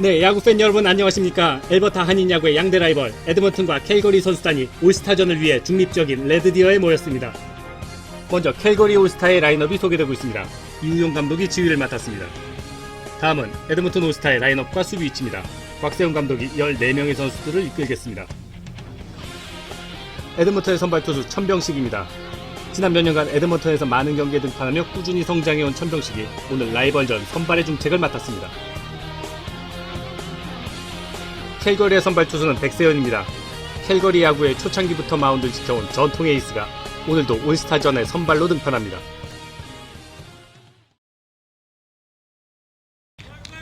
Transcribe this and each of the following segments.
네, 야구 팬 여러분 안녕하십니까? 엘버타 한인 야구의 양대 라이벌 에드먼튼과 캘거리 선수단이 올스타전을 위해 중립적인 레드디어에 모였습니다. 먼저 캘거리 올스타의 라인업이 소개되고 있습니다. 이우용 감독이 지휘를 맡았습니다. 다음은 에드먼튼 올스타의 라인업과 수비 위치입니다. 곽세훈 감독이 14명의 선수들을 이끌겠습니다. 에드먼튼의 선발 투수 천병식입니다. 지난 몇 년간 에드먼턴에서 많은 경기에 등판하며 꾸준히 성장해온 천병식이 오늘 라이벌전 선발의 중책을 맡았습니다. 캘거리의 선발 투수는 백세현입니다. 캘거리 야구의 초창기부터 마운드를 지켜온 전통의 에이스가 오늘도 올스타전에 선발로 등판합니다.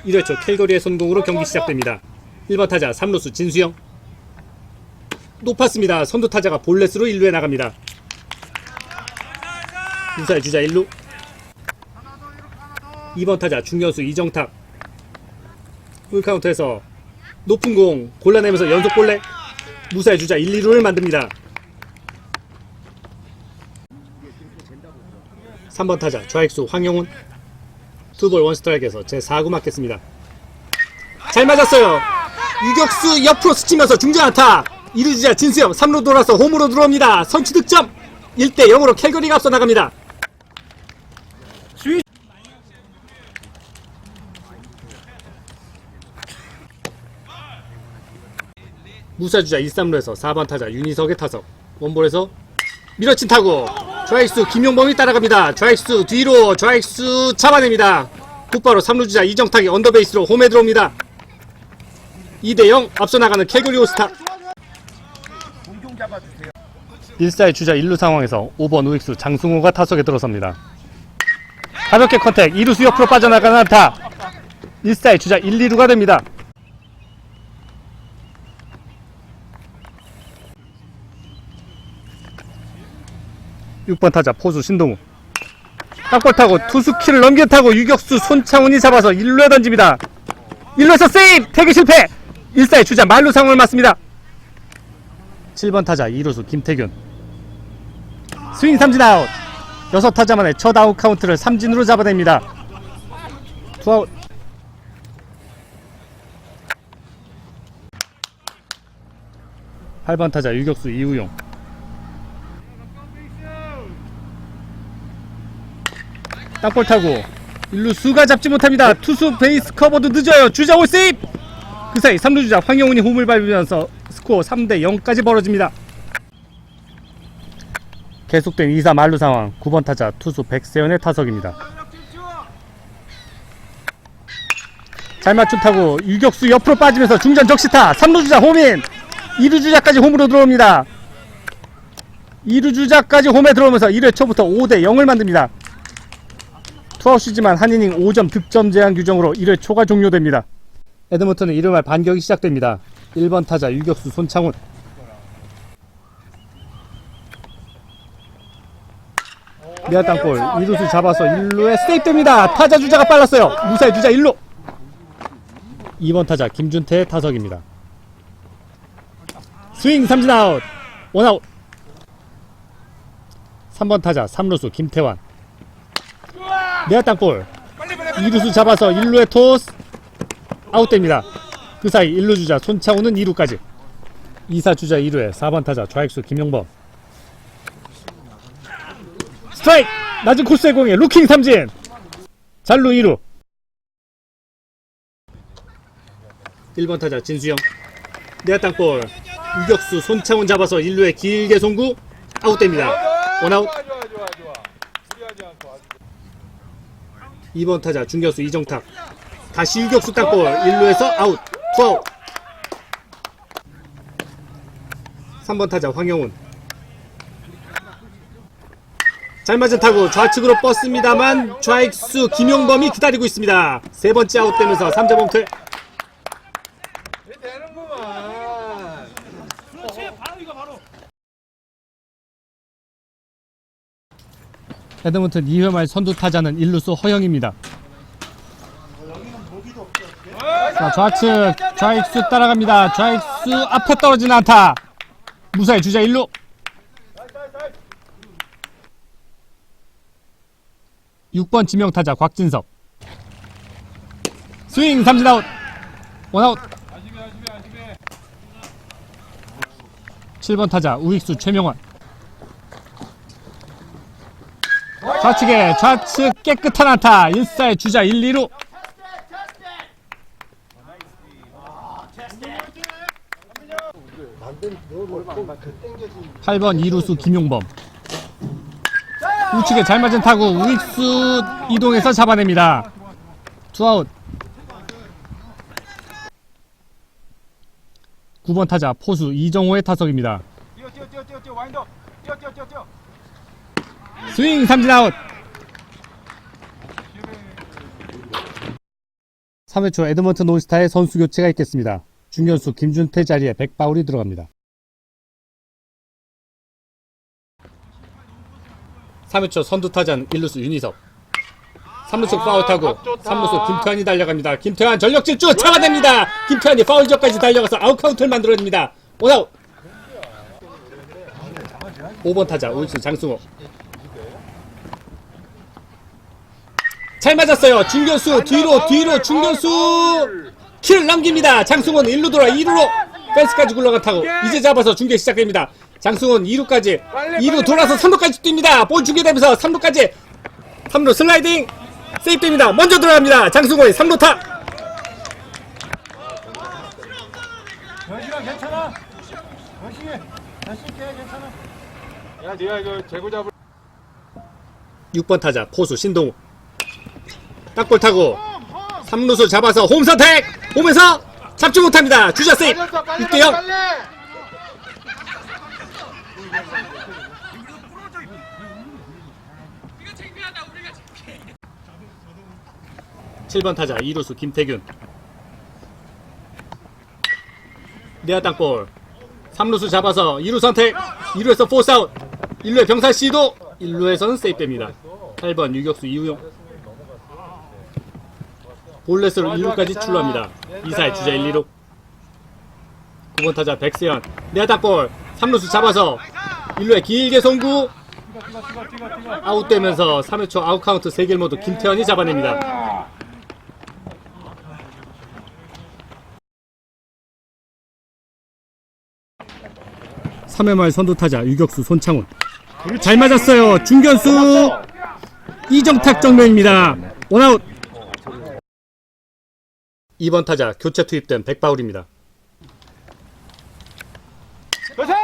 1회 초 캘거리의 손공으로 경기 시작됩니다. 1번 타자 3루수 진수영 높았습니다. 선두 타자가 볼넷으로 1루에 나갑니다. 무사의 주자 1루 2번 타자 중견수 이정탁 풀카운트에서 높은 공 골라내면서 연속 볼넷 무사의 주자 1, 2루를 만듭니다. 3번 타자 좌익수 황영훈. 투볼 원스트라이크에서 제 4구 맞겠습니다. 잘 맞았어요. 유격수 옆으로 스치면서 중전 안타. 2루 주자 진수영 3루 돌아서 홈으로 들어옵니다. 선취 득점. 1대 0으로 캘거리가 앞서 나갑니다 무사주자 1, 3루에서 4번 타자 윤희석의 타석. 원볼에서 밀어친 타구. 좌익수 김용범이 따라갑니다. 좌익수 뒤로 좌익수 잡아냅니다. 곧바로 3루주자 이정탁이 언더베이스로 홈에 들어옵니다. 2대0 앞서 나가는 캐거리 오스타. 1사의 주자 1루 상황에서 5번 우익수 장승호가 타석에 들어섭니다. 가볍게 컨택 2루수 옆으로 빠져나가는 안타. 1사의 주자 1, 2루가 됩니다 6번 타자 포수 신동우. 땅볼 타고 투수 키를 넘겨 타고 유격수 손창훈이 잡아서 1루에 던집니다. 1루에서 세이브! 태그 실패! 1사의 주자 말루 상황을 맞습니다. 7번 타자 2루수 김태균. 스윙 삼진 아웃. 6타자 만에 첫 아웃 카운트를 삼진으로 잡아냅니다. 투아웃. (8번) 타자 유격수 이우용 땅볼 타고 일루 수가 잡지 못합니다. 투수 베이스 커버도 늦어요. 주자 올 세이브. 그 사이 3루 주자 황영훈이 홈을 밟으면서 스코어 3대 0까지 벌어집니다. 계속된 2사 말루 상황 9번 타자 투수 백세현의 타석입니다. 잘 맞춘 타고 유격수 옆으로 빠지면서 중전 적시타 3루 주자 홈인 2루 주자까지 홈으로 들어옵니다. 2루 주자까지 홈에 들어오면서 1회 초부터 5대 0을 만듭니다. 투아웃이지만 한 이닝 5점 득점 제한 규정으로 1회 초가 종료됩니다. 에드먼턴은 1회 말 반격이 시작됩니다. 1번 타자 유격수 손창훈 미아 땅볼 2루수 잡아서 1루에 세이프됩니다. 타자 주자가 빨랐어요. 무사히 주자 1루 2번 타자 김준태의 타석입니다. 스윙 삼진 아웃 원아웃 3번 타자 3루수 김태환 내야 땅볼 2루수 잡아서 1루에 토스. 아웃됩니다. 그 사이 1루 주자 손창우는 2루까지. 2사 주자 2루에 4번 타자 좌익수 김용범. 스트라이크! 낮은 코스의 공에 루킹 삼진! 잘루 2루. 1번 타자 진수영. 내야 땅볼 유격수 손창훈 잡아서 1루에 길게 송구. 아웃됩니다. 원아웃 2번 타자 중견수 이정탁. 다시 유격수 땅볼 1루에서 아웃. 투아웃 3번 타자 황영훈. 잘 맞은 타구 좌측으로 뻗습니다만 좌익수 김용범이 기다리고 있습니다. 세 번째 아웃되면서 3점 홈트 되는구만. 에드먼튼 2회 말 선두 타자는 1루수 허영입니다. 자 좌측 좌익수 따라갑니다. 좌익수 앞에 떨어지는 안타. 무사히 주자 1루. 6번 지명 타자 곽진석 스윙 삼진 아웃. 원아웃. 7번 타자 우익수 최명환 좌측에 좌측 깨끗한 안타. 1사의 주자 1, 2루. 8번 이루수 김용범. 우측에 잘 맞은 타구 우익수 이동해서 잡아냅니다. 투아웃. 9번 타자 포수 이정호의 타석입니다. 뛰어 뛰어 뛰어 뛰어 와인더 뛰어 뛰어 뛰어 뛰어 스윙 삼진 아웃. 3회 초 에드먼튼 올스타의 선수 교체가 있겠습니다. 중견수 김준태 자리에 백바울이 들어갑니다. 3회 초 선두 타자는 1루수 윤희석. 3루수 파울타고 3루수 김태환이 달려갑니다. 김태환 전력 질주 잡아냅니다. 김태환이 파울 지역까지 달려가서 아웃카운트를 만들어냅니다. 원아웃. 5번 타자 우익수 장승호 잘 맞았어요. 중견수 뒤로 뒤로 중견수 킬을 남깁니다. 장승원 1루 돌아 2루로 펜스까지 굴러간 타고 이제 잡아서 중계 시작됩니다. 장승원 2루까지 2루 돌아서 3루까지 뜁니다. 볼 중계되면서 3루까지 3루 슬라이딩 세이프됩니다. 먼저 들어갑니다. 장승원이 3루 타 현식아 괜찮아 현식이 현식이 괜찮아 야 니가 이거 재고 잡을 6번 타자 포수 신동우 딱볼 타고 3루수 잡아서 홈 선택! 홈에서 잡지 못합니다. 주자 세이프 6대0 7번 타자 2루수 김태균. 내야 땅볼. 3루수 잡아서 2루 선택. 2루에서 포스아웃. 1루에 병살 시도 1루에서는 세이프됩니다. 8번 유격수 이우용 볼넷으로 1루까지 출루합니다. 2사의 주자 1, 2루 9번 타자 백세현. 내야 땅볼 3루수 잡아서 1루에 길게 송구. 아웃되면서 3회 초 아웃카운트 3개를 모두 김태현이 잡아냅니다. 3회 말 선두타자 유격수 손창훈. 잘 맞았어요. 중견수. 이정탁 정면입니다. 원아웃 2번 타자 교체 투입된 백바울입니다.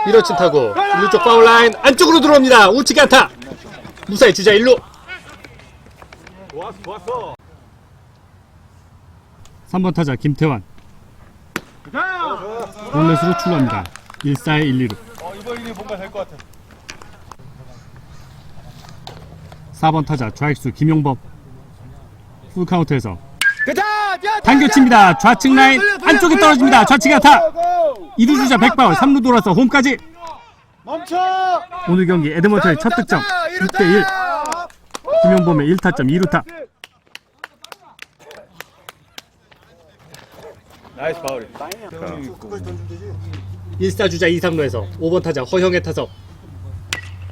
밀어친 타고 1루 쪽 파울 라인 안쪽으로 들어옵니다. 우측에 안타. 무사히 주자 1루. 좋았어 좋았어. 3번 타자 김태환. 볼넷으로 출루합니다. 1사의 1, 2루. 어 이번 이닝 뭔가 될 것 같아. 4번 타자 좌익수 김용범. 풀카운트에서 당겨칩니다. 좌측 라인 안쪽에 떨어집니다. 좌측에 안타. 2루 주자 백바울 3루 돌아서 홈까지. 멈춰. 오늘 경기 에드먼턴의 첫 득점. 6대1 김용범의 1타점 2루타. 나이스 파울이. 1사 주자 2상루에서 5번 타자 허형의 타석.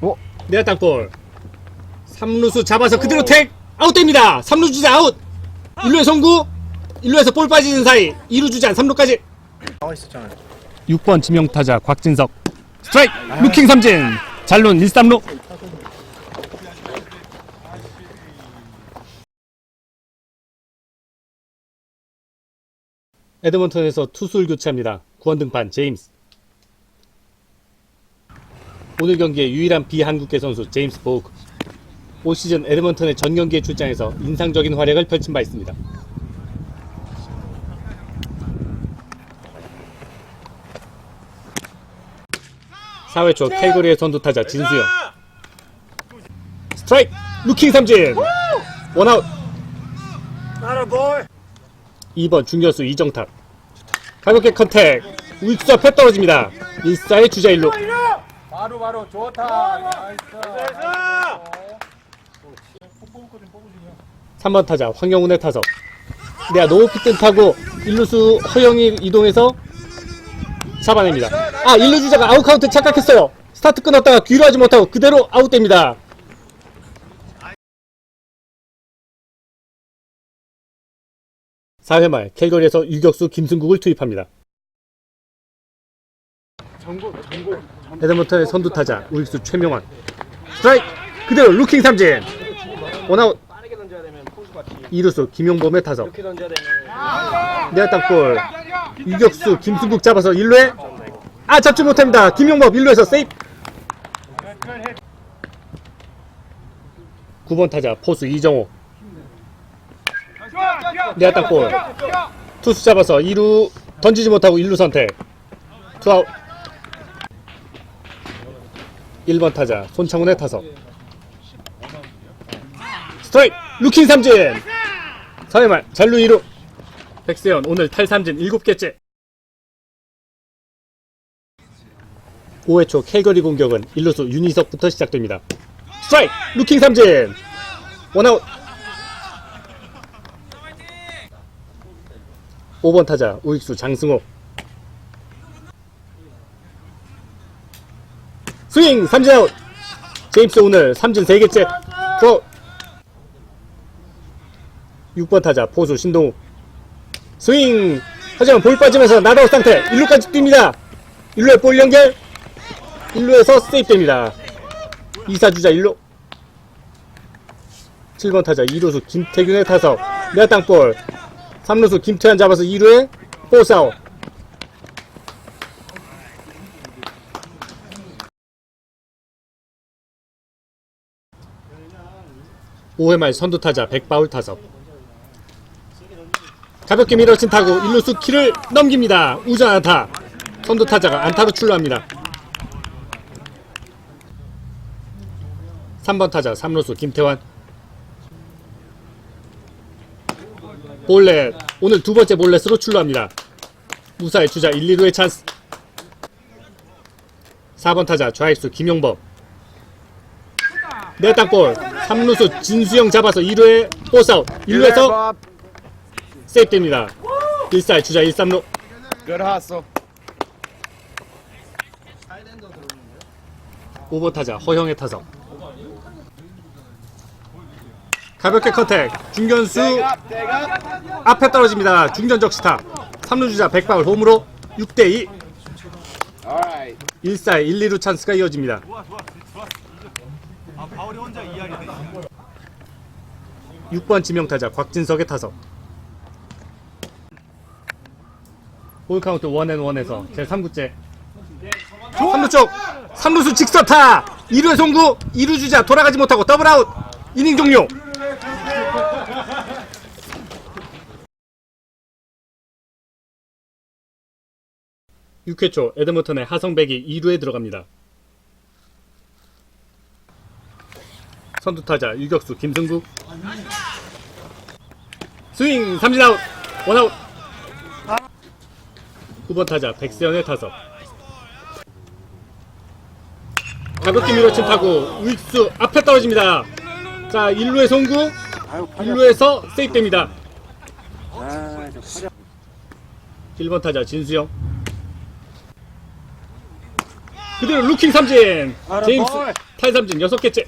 어? 내야 땅볼. 3루수 잡아서 그대로 택 아웃됩니다. 3루 주자 아웃 1루에 송구 1루에서 볼 빠지는 사이 2루 주자 3루까지. 나와 있었잖아 6번 지명타자 곽진석. 스트라이크! 루킹 삼진! 잘론 1, 3루. 에드먼턴에서 투수를 교체합니다. 구원 등판 제임스. 오늘 경기의 유일한 비한국계 선수 제임스 보그 올 시즌 에드먼턴의 전 경기에 출장해서 인상적인 활약을 펼친 바 있습니다. 4회 초 태그리의 선두 타자 진수영. 스트라이크! 루킹 삼진! 원아웃! 나라 볼 2번 중견수 이정탁. 가볍게 컨택! 우익수 앞에 떨어집니다. 1사의 주자 1루. 바로 바로 좋다. 나이스 3번 타자 황영훈의 타석. 내가 뜬 타고 1루수 허영이 이동해서 잡아냅니다. 아 1루 주자가 아웃카운트 착각했어요. 스타트 끊었다가 뒤로 하지 못하고 그대로 아웃됩니다. 4회 말 캘거리에서 유격수 김승국을 투입합니다. 에드먼턴의 선두타자 우익수 최명환. 스트라이크! 그대로 루킹 삼진. 원아웃 이루수 김용범의 타석. 내야 땅볼 유격수 김승국 잡아서 1루에. 아 잡지 못합니다. 김용범 1루에서 세이프. 9번 타자 포수 이정호. 내야 땅볼 투수 잡아서 2루 던지지 못하고 1루 선택. 투아웃. 1번 타자 손창훈의 타석. 스트라이크 루킹 삼진. 4회 말 잘루 2루. 백세현 오늘 탈삼진 7개째. 5회 초 캘거리 공격은 1루수 윤희석부터 시작됩니다. 스트라이크! 루킹 삼진! 원아웃! 5번 타자 우익수 장승호. 스윙! 삼진 아웃! 제임스 오늘 삼진 3개째. 투아웃 6번 타자 포수 신동우 스윙! 하지만 볼 빠지면서 나다웃 상태. 1루까지 뜁니다. 1루에 볼 연결. 1루에서 세이프됩니다. 2사주자 1루. 7번 타자 2루수 김태균의 타석. 내야 땅볼. 3루수 김태환 잡아서 2루에 포스아웃 오회말 선두타자 백바울 타석 가볍게 밀어친 타구 1루수 키를 넘깁니다. 우전 안타. 선두 타자가 안타로 출루합니다. 3번 타자 3루수 김태환. 볼넷. 오늘 두 번째 볼넷으로 출루합니다. 무사히 주자 1, 2루의 찬스. 4번 타자 좌익수 김용범. 내 땅볼 3루수 진수영 잡아서 2루에 포스아웃. 1루에서 세이프됩니다. 1사 주자 1, 3루. Good hustle. 5번 타자 허영의 타석. 가볍게 컨택. 중견수. 앞에 떨어집니다. 중전적 스타 3루 주자 백방을 홈으로 6대2 Alright. 1사 1, 2루 찬스가 이어집니다. 바울이 혼자 이야기네. 6번 지명타자 곽진석의 타석 볼 카운트 원앤원에서 제 3구째. 3루 쪽! 3루수 직선타 2루의 송구! 2루 주자! 돌아가지 못하고 더블아웃! 이닝 종료! 육회초 에드먼턴의 하성백이 2루에 들어갑니다. 선두타자 유격수 김승국 스윙 삼진 아웃! 원아웃 9번 타자 백세현의 타석. 가볍게 밀어친 타구 우익수 앞에 떨어집니다. 자 1루의 송구 1루에서 세이프됩니다. 1번 타자 진수영. 그대로 루킹 삼진 제임스 탈삼진 6개째.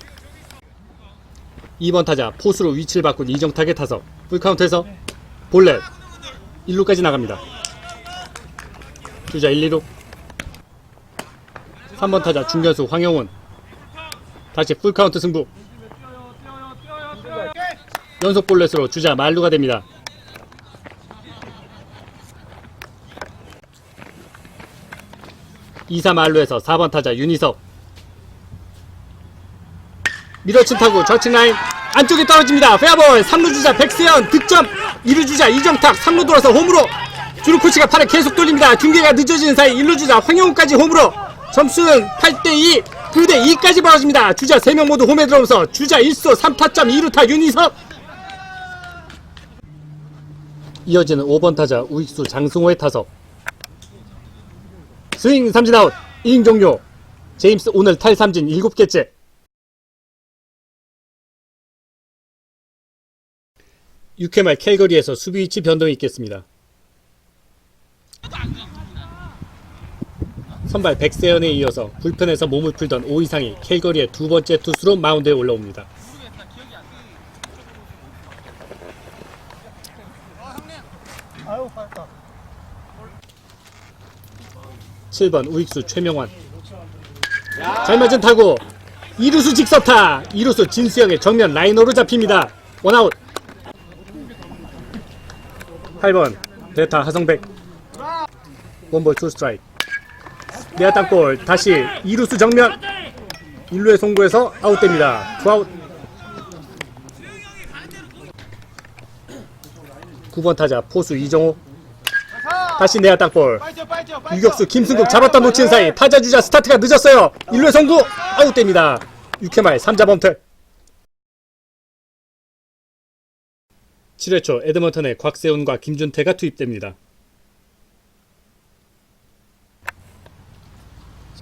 2번 타자 포수로 위치를 바꾼 이정탁의 타석. 풀카운트에서 볼넷. 1루까지 나갑니다 주자 1, 2루 3번 타자 중견수 황영훈. 다시 풀카운트 승부. 연속 볼넷으로 주자 말루가 됩니다. 2사 말루에서 4번 타자 윤희석. 밀어친 타구 좌측 라인. 안쪽에 떨어집니다. 페어볼 3루 주자 백세현 득점. 2루 주자 이정탁 3루 돌아서 홈으로 주루 코치가 팔을 계속 돌립니다. 중계가 늦어지는 사이 1루 주자 황영훈까지 홈으로. 점수는 8대2 9대2까지 벌어집니다. 주자 3명 모두 홈에 들어오면서 주자 1수 3타점 2루타 윤희석. 이어지는 5번 타자 우익수 장승호의 타석. 스윙 삼진 아웃 이닝 종료. 제임스 오늘 탈삼진 7개째. 6회 말 캘거리에서 수비 위치 변동이 있겠습니다. 선발 백세연에 이어서 불펜에서 몸을 풀던 오이상이 캘거리의 두 번째 투수로 마운드에 올라옵니다. 7번 우익수 최명환. 잘 맞은 타구. 이루수 직선타. 이루수 진수영의 정면 라이너로 잡힙니다. 원아웃. 8번 대타 하성백. 원볼 투 스트라이크 내야 땅볼 다시 이루수 정면. 1루에 송구해서 아웃됩니다. 투아웃. 9번 타자 포수 이정호. 다시 내야 빨죠. 유격수 김승국 잡았다 놓친 사이 타자 주자 스타트가 늦었어요. 1루에 송구 아웃됩니다. 6회 말 3자 범퇴. 7회 초 에드먼턴의 곽세훈과 김준태가 투입됩니다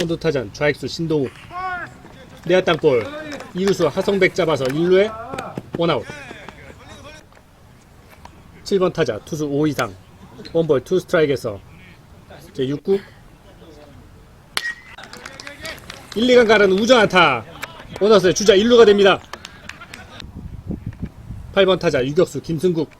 선두 타잔 좌익수 신동우. 내야 땅볼 이루수 하성백 잡아서 1루에 원아웃. 7번 타자 투수 5 이상. 원볼 투 스트라이크에서 제 6구. 1, 2간 가는 우전 안타. 원아웃에 주자 1루가 됩니다. 8번 타자 유격수 김승국.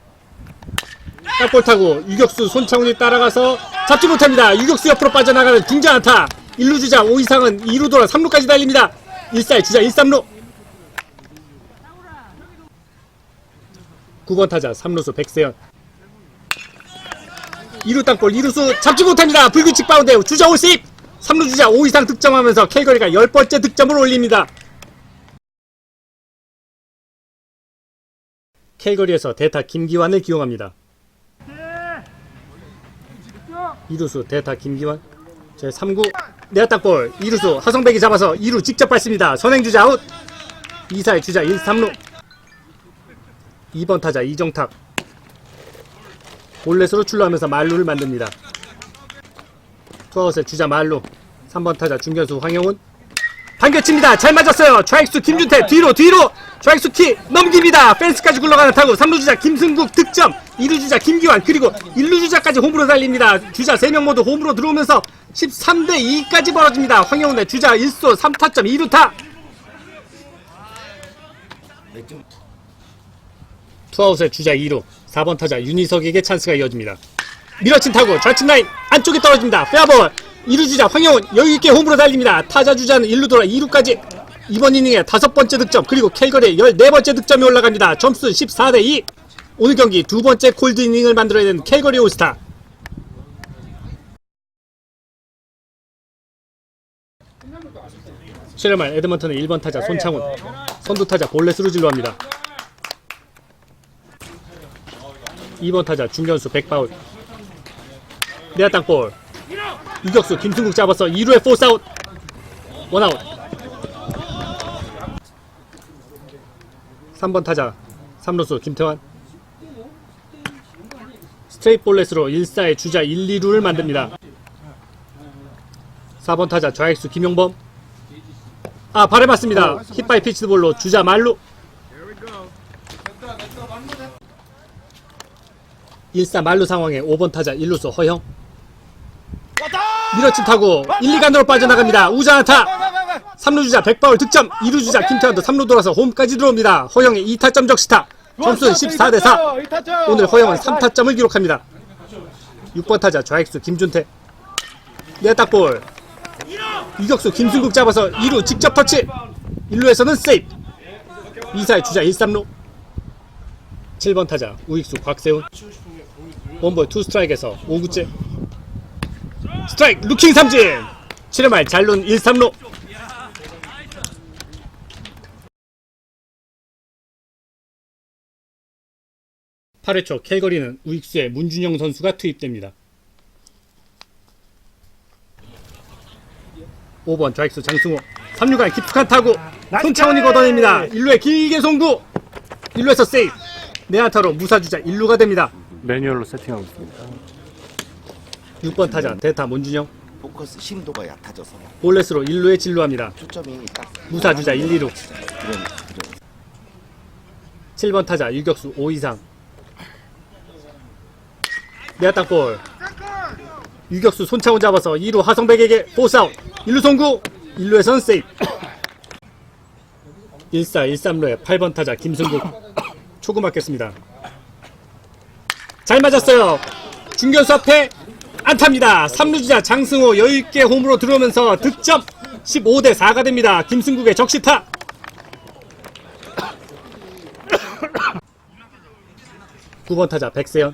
딱볼 타고 유격수 손창훈이 따라가서 잡지 못합니다. 유격수 옆으로 빠져나가는 중전 안타 1루 주자 5 이상은 2루 돌아 3루까지 달립니다. 1살 주자 1, 3루. 9번 타자 3루수 백세현 2루 땅볼 2루수 잡지 못합니다. 불규칙 바운드 주자 50 3루 주자 5 이상 득점하면서 캘거리가 10번째 득점을 올립니다. 캘거리에서 대타 김기환을 기용합니다. 2루수 대타 김기환 제 3구 내야 땅볼 2루수 하성백이 잡아서 2루 직접 밟습니다 선행주자 아웃 2사의 주자 1, 3루 2번 타자 이정탁 볼넷으로 출루하면서 말루를 만듭니다. 투아웃의 주자 말루 3번 타자 중견수 황영훈 반겨칩니다. 잘 맞았어요. 좌익수 김준태 뒤로 뒤로 좌익수 키 넘깁니다. 펜스까지 굴러가는 타구 3루 주자 김승국 득점 2루 주자 김기환 그리고 1루 주자까지 홈으로 달립니다. 주자 3명 모두 홈으로 들어오면서 13대 2까지 벌어집니다. 황영훈의 주자 1소 3타점 2루타 투아웃의 주자 2루 4번 타자 윤희석에게 찬스가 이어집니다. 밀어친 타구 좌측 라인 안쪽에 떨어집니다. 페어볼 2루 주자 황영훈 여유있게 홈으로 달립니다. 타자 주자는 1루 돌아 2루까지 이번 이닝에 다섯 번째 득점 그리고 캘거리의 14번째 득점이 올라갑니다. 점수 14대 2 오늘 경기 두 번째 콜드 이닝을 만들어낸 캘거리 올스타 실험할 에드먼턴의 1번 타자 손창훈. 선두 타자 볼넷으로 진루합니다. 2번 타자 중견수 백바울. 내야 땅볼. 유격수 김승국 잡아서 2루에 포스아웃. 원아웃. 3번 타자 3루수 김태환. 스트레이트 볼넷으로 1사의 주자 1, 2루를 만듭니다. 4번 타자 좌익수 김용범 아 발에 맞습니다. hit바이 피치볼로 주자 말루. 1사 말루 상황에 5번 타자 1루수 허형 밀어친 타고 1, 2간으로 빠져나갑니다. 우자나타. 3루 주자 백바울 득점. 2루 주자 김태환도 3루 돌아서 홈까지 들어옵니다. 허영의 2타점 적시타. 점수는 14 대 4 오늘 허영은 3타점을 기록합니다. 6번 타자 좌익수 김준태. 내딱볼 유격수 김승국 잡아서 2루 직접 터치. 1루에서는 세이프. 2사의 주자 1, 3루. 7번 타자 우익수 곽세훈. 원볼 투 스트라이크에서 5구째. 스트라이크 루킹 삼진. 7회 말 잘룬 1, 3루. 팔회초 캘거리는 우익수의 문준영 선수가 투입됩니다. 5번 좌익수 장승호 3루간 깊숙한 타구 손창훈이 걷어냅니다. 1루에 길게 송구! 1루에서 세이프 내안타로 무사주자 1루가 됩니다. 매뉴얼로 세팅하고 있습니다. 6번 타자 대타 문준영. 포커스 심도가 얕아져서 볼넷으로 1루에 진루합니다. 초점이 딱 무사주자 1, 2루 그런 그런 7번 타자 유격수 5 이상. 내야 땅볼 유격수 손창훈 잡아서 2루 하성백에게 포스아웃 1루 송구 1루에선 세이프. 1사 1삼루에 8번 타자 김승국. 초구 맞겠습니다. 잘 맞았어요. 중견수 앞에 안타입니다. 3루주자 장승호 여유있게 홈으로 들어오면서 득점 15대 4가 됩니다. 김승국의 적시타. 구번 타자 백세현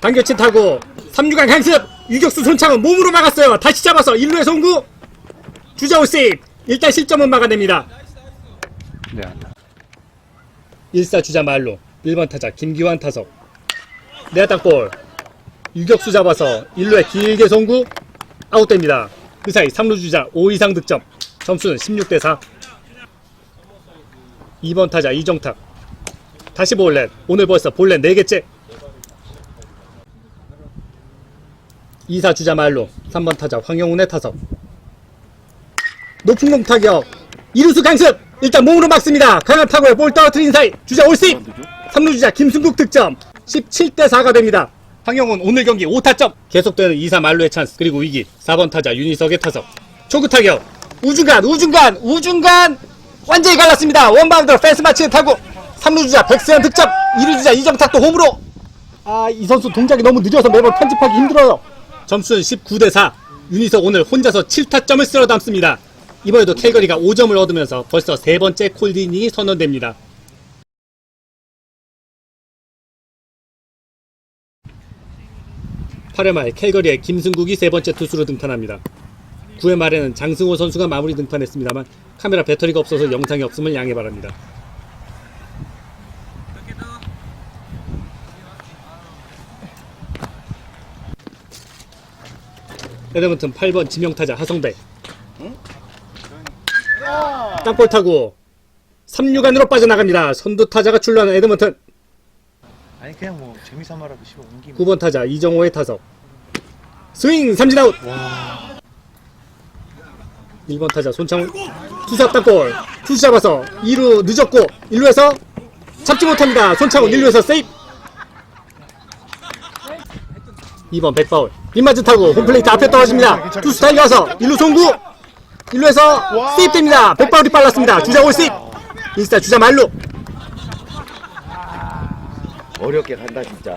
당겨친 타고 3루간 강습 유격수 손창은 몸으로 막았어요. 다시 잡아서 1루에 송구. 주자우 세이브. 일단 실점은 막아냅니다. 네, 안타. 1사 주자 말로. 1번 타자 김기환 타석. 내야 볼. 유격수 잡아서 1루에 길게 송구. 아웃됩니다. 그 사이 3루 주자 5 이상 득점. 점수는 16대 4 2번 타자 이정탁. 다시 볼넷. 오늘 벌써 볼넷 4개째 2사 주자 말로 3번 타자 황영훈의 타석. 높은 공 타격. 이루수 강습. 일단 몸으로 막습니다. 강한 타구에 볼 떨어뜨린 사이. 주자 올스입 3루 주자 김승국 득점. 17대 4가 됩니다. 황영훈 오늘 경기 5타점. 계속되는 2사 말로의 찬스. 그리고 위기. 4번 타자 윤희석의 타석. 초구 타격. 우중간 우중간 우중간. 완전히 갈랐습니다. 원바운드 펜스 마치는 타구 3루 주자 백세현 득점. 2루 주자 이정탁도 홈으로. 아 이 선수 동작이 너무 늦어서 매번 편집하기 힘들어요 점수는 19대 4 윤희석 오늘 혼자서 7타점을 쓸어 담습니다 이번에도 캘거리가 5점을 얻으면서 벌써 세 번째 콜디닝이 선언됩니다. 팔회 말 캘거리의 김승국이 세 번째 투수로 등판합니다. 9회 말에는 장승호 선수가 마무리 등판했습니다만 카메라 배터리가 없어서 영상이 없음을 양해 바랍니다. 에드먼튼 8번 지명타자 하성배. 땅볼 타고 3루간으로 빠져나갑니다. 선두 타자가 출루하는 에드먼튼. 아니 그냥 뭐 재미삼아라고 씹어 옮기면. 9번 타자 이정호의 타석. 스윙 삼진 아웃. 1번 타자 손창훈. 투수 땅볼 투수 잡아서 2루 늦었고 1루에서 잡지 못합니다. 손창훈 1루에서 세이프 2번 백바울 빗맞은 타고 홈플레이트 앞에 떨어집니다. 투수 달려와서 1루 송구 1루에서 세이프됩니다. 백바울이 빨랐습니다. 주자 올 세이프 인스타 주자 말루 어렵게 간다 진짜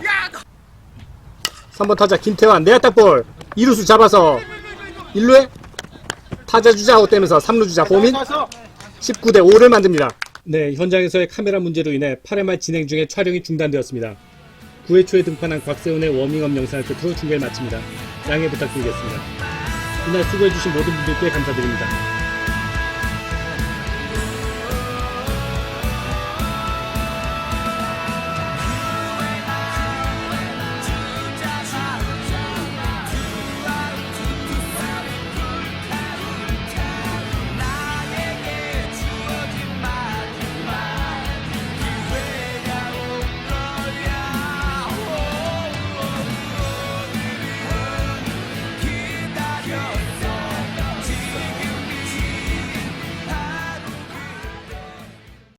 3번 타자 김태환 내야 딱볼 2루수 잡아서 1루에 타자 주자 아웃 되면서 3루 주자 호민 19대 5를 만듭니다. 네, 현장에서의 카메라 문제로 인해 8회 말 진행 중에 촬영이 중단되었습니다. 9회 초에 등판한 곽세훈의 워밍업 영상을 끝으로 중계를 마칩니다. 양해 부탁드리겠습니다. 이날 수고해주신 모든 분들께 감사드립니다.